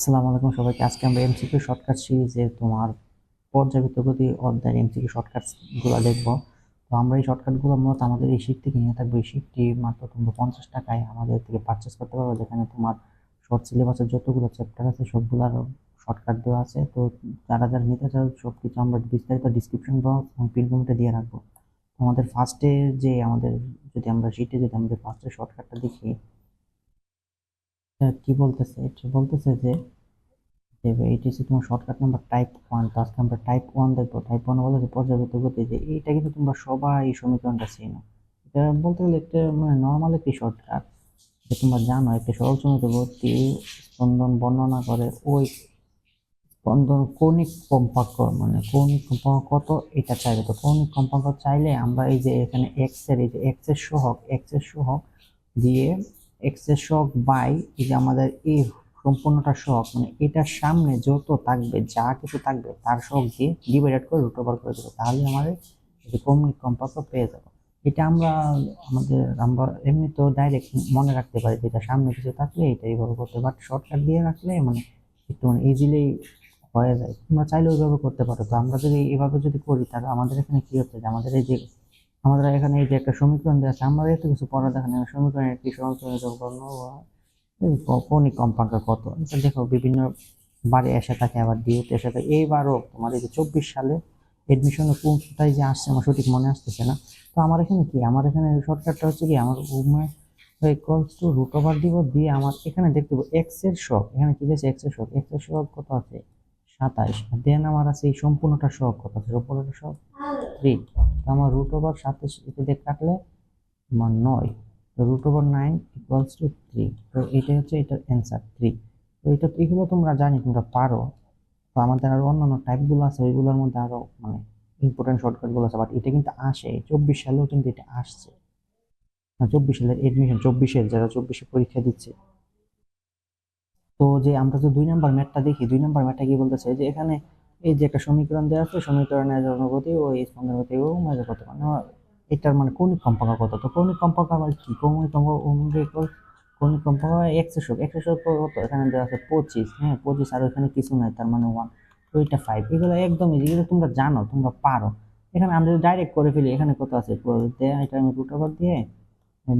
আসসালামু আলাইকুম সবাইকে। আজকে আমরা এমসিকিউ শর্টকাট সিরিজে তোমার পর্যাবৃত্ত গতি অধ্যায়ের এমসিকিউ শর্টকাটগুলো দেখব। তো আমরা এই শর্টকাটগুলো মূলত আমাদের এই শীট থেকে নিয়ে থাকব। এই শীটটি মাত্র তোমরা পঞ্চাশ টাকায় আমাদের থেকে পারচেস করতে পারব, যেখানে তোমার শর্ট সিলেবাসের যতগুলো চ্যাপ্টার আছে, সবগুলোর শর্টকাট দেওয়া আছে। তো যারা যারা নিতে চাও সব কিছু আমরা বিস্তারিত ডিসক্রিপশন বক্স এবং দিয়ে রাখব। আমাদের ফার্স্টে যে আমাদের, যদি আমরা শীটে যদি আমাদের ফার্স্টে শর্টকাটটা দেখি কি বলতেছে? এটা বলতেছে যে এটি হচ্ছে তোমার শর্টকাট নাম্বার টাইপ ওয়ান তো আজকে আমরা টাইপ ওয়ান দেখব। টাইপ ওয়ান বলে যে পর্যাবৃত্ত গতি, যে এইটা কিন্তু তোমরা সবাই এই সমীকরণটা চেনো। এটা বলতে গেলে একটা মানে নর্মাল একটি শর্টকাট যে তোমরা জানো, একটি সরল সমীত গতি স্পন্দন বর্ণনা করে ওই স্পন্দন কৌণিক কম্পাঙ্ক মানে কৌণিক কম্পাঙ্ক কত? এটা চাইবে। তো কৌণিক কম্পাঙ্ক চাইলে আমরা এই যে এখানে এক্সের, এই যে এক্সের সহগ এক্সের সহগ দিয়ে এক্সের সহগ বাই এই যে আমাদের এই সম্পূর্ণটা সহগ মানে এটার সামনে যত থাকবে, যা কিছু থাকবে, তার সহগ দিয়ে ডিভাইডেড করে রুট ওভার করে দেবো। তাহলে আমাদের এই যে পেয়ে যাব। এটা আমরা আমাদের আমরা এমনি তো ডাইরেক্ট মনে রাখতে পারি যে এটা সামনে কিছু থাকলে এটা এইভাবে করতে বাট শর্টকাট দিয়ে রাখলে মানে একটু মানে ইজিলি হয়ে যায়। তোমরা চাইলে ওইভাবে করতে পারো। তো আমরা যদি এভাবে যদি করি, তাহলে আমাদের এখানে কি হচ্ছে যে আমাদের এই যে আমাদের এখানে এই যে একটা সমীকরণ দেওয়া আছে আমরা এত কিছু পড়া দেখা নেই সমীকরণের একটি সমীকরণ যোগফল কৌণিক কম্পাঙ্ক কত? এটা দেখো বিভিন্ন বারে এসে থাকে আবার ডিউতে এসে থাকে। এইবারও তোমার এই যে চব্বিশ সালে এডমিশনের কোনটাই যে আসছে আমার সঠিক মনে আসতেছে না। তো আমার এখানে কি? আমার এখানে শর্টকাটটা হচ্ছে কি আমার উমায় ইকুয়ালস টু রুট ওভার দিব দিয়ে আমার এখানে দেখতে পাবো এক্সের শখ এখানে কি আছে এক্সের শখ এক্সের শখ কত আছে? সাতাইশ। দেন আমার আছে এই সম্পূর্ণটা শখ কত আছে? সম্পূর্ণটা শখ থ্রি আমার রুট ওভার সাতাইশ এটা দিয়ে কাটলে আমার নয়। তো root over nine equals to three তো এইটাই হচ্ছে এটার অ্যান্সার থ্রি তো এটা এগুলো তোমরা জানি, তোমরা পারো। তো আমাদের আরও অন্যান্য টাইপগুলো আছে, ওইগুলোর মধ্যে আরও মানে ইম্পর্টেন্ট শর্টকাটগুলো আছে। বাট এটা কিন্তু আসে, চব্বিশ সালেও কিন্তু এটা আসছে। চব্বিশ সালের এডমিশন চব্বিশের, যারা চব্বিশে পরীক্ষা দিচ্ছে। তো যে আমরা যে দুই নাম্বার ম্যাটটা দেখি, দুই নাম্বার ম্যাটটা কি বলতেছে? যে এখানে এই যে একটা সমীকরণ দেওয়া আছে, সমীকরণের অনুগতি ও এই স্পন্দন গতি ও মেজর কত মানে এটার মানে কৌণিক কম্পাঙ্ক কত? তো কৌণিক কম্পাঙ্ক আবার কি? কৌণিক কম্পাঙ্ক কম্পাঙ্ক এক্সের এক্সের কত? এখানে দেওয়া আছে পঁচিশ। হ্যাঁ পঁচিশ আর এখানে কিছু নাই, তার মানে ওয়ান এটা ফাইভ এগুলো একদমই যেগুলো তোমরা জানো, তোমরা পারো। এখানে আমরা যদি ডাইরেক্ট করে ফেলি, এখানে কত আছে? এটা আমি রুট ওভার দিয়ে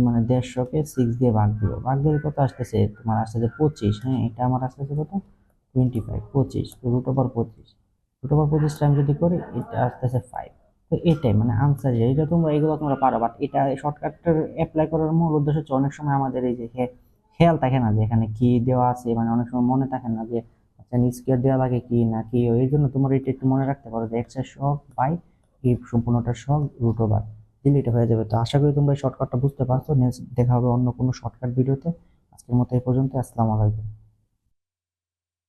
মানে দেড়শোকে সিক্স দিয়ে ভাগ দিব। ভাগ দিলে কত আসতেছে? তোমার আসতেছে পঁচিশ। হ্যাঁ এটা আমার আসতেছে কত? টোয়েন্টি ফাইভ পঁচিশ রুট ওভার পঁচিশ। রুট ওভার পঁচিশটা আমি যদি করি, এটা আসতেছে ফাইভ তো এটাই মানে আনসার যে, এটা তোমরা, এগুলো তোমরা পারো বাট এটা শর্টকাটটার অ্যাপ্লাই করার মূল উদ্দেশ্য হচ্ছে অনেক সময় আমাদের এই যে খেয়াল থাকে না যে এখানে কি দেওয়া আছে মানে অনেক সময় মনে থাকে না যে আচ্ছা স্কোয়ার দেওয়া লাগে কি না কি এই জন্য তোমার এটা একটু মনে রাখতে পারো যে এক্সের শখ বাই এই সম্পূর্ণটার শখ রুট ওভার দিলে এটা হয়ে যাবে। তো আশা করি তোমরা এই শর্টকাটটা বুঝতে পারছ। নেক্সট দেখা হবে অন্য কোনো শর্টকাট ভিডিওতে আজকের মতো এই পর্যন্ত আসসালামু আলাইকুম।